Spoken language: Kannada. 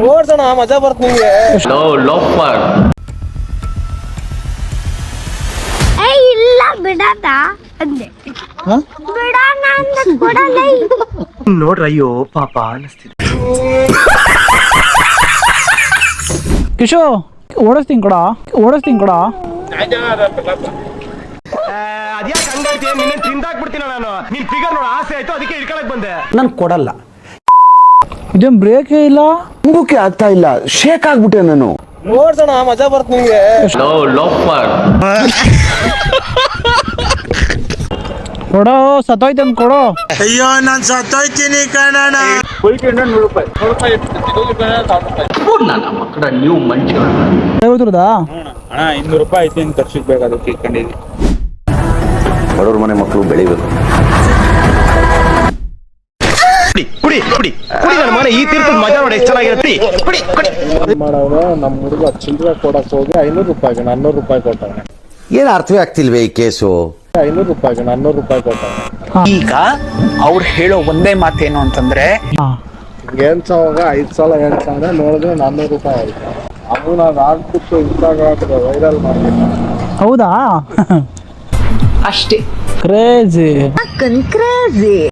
ನೋಡ್ಸೋಣ ಮಜಾ ಬರ್ತ ನಿಂಗೆ ಲೋ ಲೋಫರ್ ಏ ಇಲ್ಲ ಬಿಡದ. ಅಂದೆ. ಬಿಡೋಣ ಅಂದ ಕೊಡಲ್ಲ ನೋಡ್ರ ಅಯ್ಯೋ ಪಾಪ ಅನಿಸ್ತಿದೆ. ಕಿಶೋ ಓಡಿಸ್ತೀನಿ ಕೊಡ ಓಡಿಸ್ತೀನಿ ಕೊಡ. ಅದ್ಯಾಕೆ ಹಂಗಾಯ್ತಿ? ನಿನ್ನ ತಿಂದಾಕ್ಬಿಡ್ತೀನಿ ನಾನು. ನಿನ್ ಫಿಗರ್ ನೋಡ ಆಸೆ ಆಯ್ತು ಅದಕ್ಕೆ ಇಟ್ಕೊಳಕ್ ಬಂದೆ. ನಾನು ಕೊಡಲ್ಲ. ಇದೇನ್ ಬ್ರೇಕೇ ಇಲ್ಲ? ನಂಬೋಕೆ ಆಗ್ತಾ ಇಲ್ಲ. ಶೇಕ್ ಆಗ್ಬಿಟ್ಟೆ ನಾನು. ನೋಡ್ಸೋಣ ಮಜಾ ಬರ್ತ ನಿಂಗೆ ಕೊಡೋ ಸತ್ತೋಯ್ತು ಅಂತ ಕೊಡೋ. ಅಯ್ಯೋ ಮಕ್ಕಳ ನೀವು ಮಂಚಿಗಳು ಐವತ್ತರದಾ ಅಣ್ಣ ಇನ್ನೂರು ರೂಪಾಯಿ ಐತಿ ಖರ್ಚಿಗೆ ಬೇಕಾದಕ್ಕೆ ಇಟ್ಕೊಂಡಿದ್ವಿ ಬಡವ್ರ ಮನೆ ಮಕ್ಕಳು ಬೆಳಿಬೇಕು ಕುಡಿ ಕುಡಿ ಕುಡಿ. ನನ್ನ ಮನೆ ಈ ತೀರ್ಥದ ಮಜಾ ನೋಡಿ ಎಷ್ಟು ಚೆನ್ನಾಗಿರುತ್ತೆ ಕುಡಿ ಕುಡಿ ಮಾಡವ್ರೆ ನಮ್ಮ ಹುಡುಗ ಚಿಲ್ಲರೆ ಕೊಡಕ್ ಹೋಗಿ ಐನೂರು ರೂಪಾಯಿಗೆ ನಾನ್ನೂರು ರೂಪಾಯಿ ಕೊಟ್ಟವನೆ ಏನ್ ಅರ್ಥವೇ ಆಗ್ತಿಲ್ವೇ ಈ ಕೇಸು? ಐನೂರು ರೂಪಾಯಿಗೆ ನಾನ್ನೂರು ರೂಪಾಯಿ ಕೊಟ್ಟವನೆ ಈಗ ಅವ್ರು ಹೇಳೋ ಒಂದೇ ಮಾತೇನು ಅಂತಂದ್ರೆ ಐದ್ ಏನ್ ಸಾವಿರ ಐದು ಸಲ ಎಂಟು ಸಾವಿರ ನೋಡಿದ್ರೆ ನಾನ್ನೂರು ರೂಪಾಯಿ ಆಯ್ತು ಅದು ನಾನು ಆಗ್ಬಿಟ್ಟು ಇನ್ಸ್ಟಾಗ್ರಾಮ್ ವೈರಲ್ ಮಾಡಿದ್ದೆ ಹೌದಾ? ಅಷ್ಟೇ. Crazy crazy